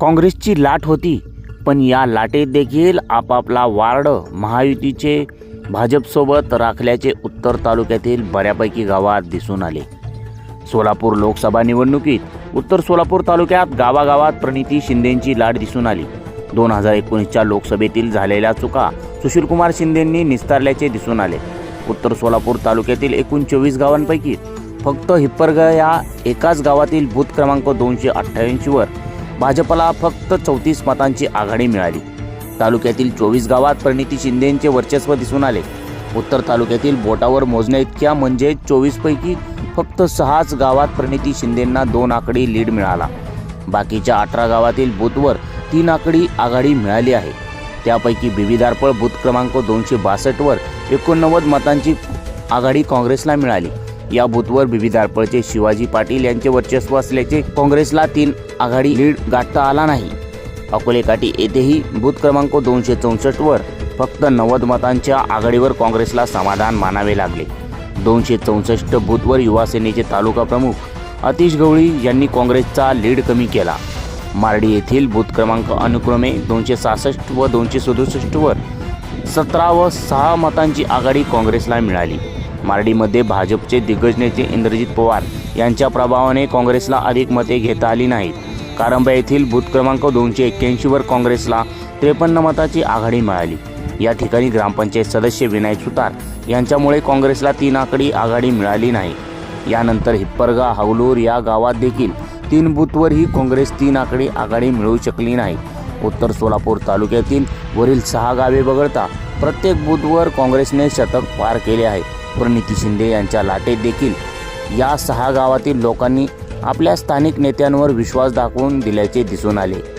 काँग्रेसची लाट होती पण या लाटेत देखील आपापला वार्ड महायुतीचे भाजपसोबत राखल्याचे उत्तर तालुक्यातील बऱ्यापैकी गावात दिसून आले. सोलापूर लोकसभा निवडणुकीत उत्तर सोलापूर तालुक्यात गावागावात प्रणिती शिंदेंची लाट दिसून आली. दोन हजार एकोणीसच्या लोकसभेतील झालेल्या चुका सुशीलकुमार शिंदेंनी निस्तारल्याचे दिसून आले. उत्तर सोलापूर तालुक्यातील एकूण चोवीस गावांपैकी फक्त हिप्परगा या एकाच गावातील बूथ क्रमांक दोनशे अठ्ठ्याऐंशीवर भाजपला फक्त चौतीस मतांची आघाडी मिळाली. तालुक्यातील चोवीस गावात प्रणिती शिंदेंचे वर्चस्व दिसून आले. उत्तर तालुक्यातील बोटावर मोजण्या इतक्या म्हणजे चोवीसपैकी फक्त सहाच गावात प्रणिती शिंदेंना दोन आकडी लीड मिळाला. बाकीच्या अठरा गावातील बूथवर तीन आकडी आघाडी मिळाली आहे. त्यापैकी बिबीदारपळ बूथ क्रमांक दोनशे बासष्टवर एकोणनव्वद मतांची आघाडी काँग्रेसला मिळाली. या बूथवर बिबिदारपळचे शिवाजी पाटील यांचे वर्चस्व असल्याचे काँग्रेसला तीन आघाडी लीड गाठता आला नाही. अकोलेकाठी येथेही बूथ क्रमांक दोनशे चौसष्टवर फक्त नव्वद मतांच्या आघाडीवर काँग्रेसला समाधान मानावे लागले. दोनशे चौसष्ट बूथवर युवासेनेचे तालुका प्रमुख अतिश गवळी यांनी काँग्रेसचा लीड कमी केला. मारडी येथील बूथ क्रमांक अनुक्रमे दोनशे सहासष्ट व दोनशे सदुसष्टवर सतरा व सहा मतांची आघाडी काँग्रेसला मिळाली. मार्डीमध्ये भाजपचे दिग्गज नेते इंद्रजित पवार यांच्या प्रभावाने काँग्रेसला अधिक मते घेता आली नाहीत. कारंबा येथील बूथ क्रमांक दोनशे एक्क्याऐंशीवर काँग्रेसला त्रेपन्न मताची आघाडी मिळाली. या ठिकाणी ग्रामपंचायत सदस्य विनायक सुतार यांच्यामुळे काँग्रेसला तीन आकडी आघाडी मिळाली नाही. यानंतर हिप्परगा हावलूर या गावात देखील तीन बूथवरही काँग्रेस तीन आकडी आघाडी मिळवू शकली नाही. उत्तर सोलापूर तालुक्यातील वरील सहा गावे वगळता प्रत्येक बूथवर काँग्रेसने शतक पार केले आहे. प्रणिती शिंदे यांच्या लाटेत देखील या सहा गावातील लोकांनी आपल्या स्थानिक नेत्यांवर विश्वास दाखवून दिल्याचे दिसून आले.